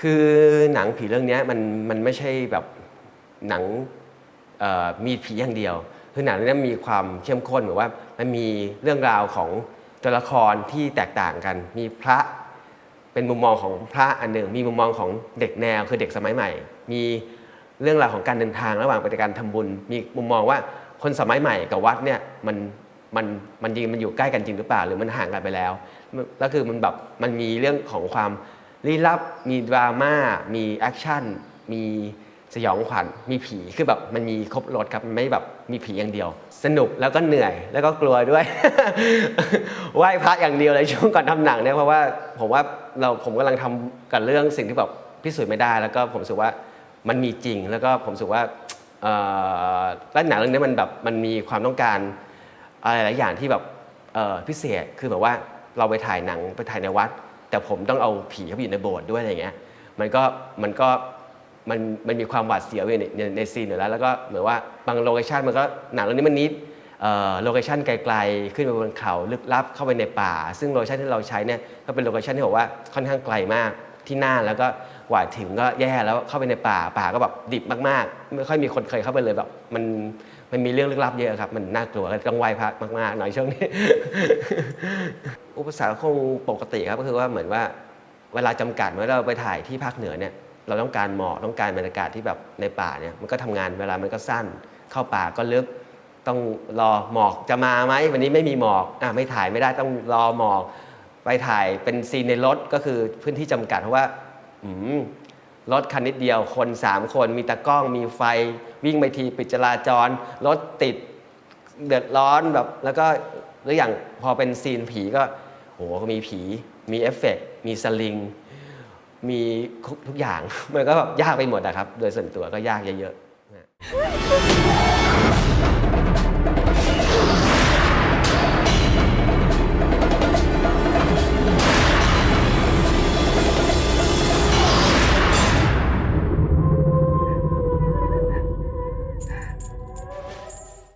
คือหนังผีเรื่องนี้มันมันไม่ใช่แบบหนังมีผีอย่างเดียว คือหนังเรื่องนี้มีความเข้มข้นเหมือนว่ามันมีเรื่องราวของตัวละครที่แตกต่างกัน มีพระเป็นมุมมองของพระอันหนึ่ง มีมุมมองของเด็กแนวคือเด็กสมัยใหม่ มีเรื่องราวของการเดินทางระหว่างไปการทำบุญ มีมุมมองว่าคนสมัยใหม่กับวัดเนี่ยมันมันมันจริงมันอยู่ใกล้กันจริงหรือเปล่าหรือมันห่างกันไปแล้วแล้วคือมันแบบมันมีเรื่องของความ ลี้ลับ มีดราม่า มีแอคชั่น มีสยองขวัญ มีผี คือแบบมันมีครบรถครับ มันไม่แบบมีผีอย่างเดียว สนุกแล้วก็เหนื่อย แล้วก็กลัวด้วย ไหว้พระอย่างเดียวเลยช่วงก่อนทำหนังเนี่ย เพราะว่าผมว่าเราผมกำลังทำกับเรื่องสิ่งที่แบบพิสูจน์ไม่ได้ แล้วก็ผมรู้สึกว่ามันมีจริง แล้วก็ผมรู้สึกว่าอ่อแล้วหนังเรื่องนี้มันแบบมันมีความต้องการอะไรหลายอย่างที่แบบพิเศษ คือแบบว่าเราไปถ่ายหนังไปถ่ายในวัด แต่ผมต้องเอาผีเข้าไปอยู่ในโบสถ์ด้วยอะไรเงี้ยมันก็มันก็มันมันมีความหวาดเสียวอยู่ในในในซีนอยู่แล้วแล้วก็เหมือนว่าบางโลเคชันมันก็หนังเรื่องนี้มันนิดโลเคชันไกลๆ ขึ้นไปบนเขาลึกลับเข้าไปในป่า ซึ่งโลเคชันที่เราใช้เนี่ยก็เป็นโลเคชันที่บอกว่าค่อนข้างไกลมาก ที่น่านแล้วก็กว่าถึงก็แย่แล้วเข้าไปในป่าป่าก็แบบดิบมากๆ ไม่ค่อยมีคนเคยเข้าไปเลยแบบมันมันมีเรื่องลึกลับเยอะครับ มันน่ากลัวต้องไหว้พระมากๆ หน่อยช่วงนี้ อุปสรรคคงปกติครับก็คือว่าเหมือนว่าเวลาจำกัดเมื่อเราไปถ่ายที่ภาคเหนือเนี่ยเราต้องการหมอกต้องการบรรยากาศที่แบบในป่าเนี่ยมันก็ทำงานเวลามันก็สั้น เข้าป่าก็ลึกต้องรอหมอกจะมาไหมวันนี้ไม่มีหมอกอะไม่ถ่ายไม่ได้ต้องรอหมอก ไปถ่ายเป็นซีนในรถก็คือพื้นที่จำกัดเพราะว่ารถคันนิดเดียวคน3คนมีตะกล้องมีไฟ วิ่งไปทีปิดจราจร รถติดเดือดร้อนแบบแล้วก็หรืออย่างพอเป็นซีนผีก็โหก็มีผีมีเอฟเฟกต์มีสลิง มีทุกอย่าง มันก็แบบยากไปหมดอะครับ โดยส่วนตัวก็ยากเยอะๆ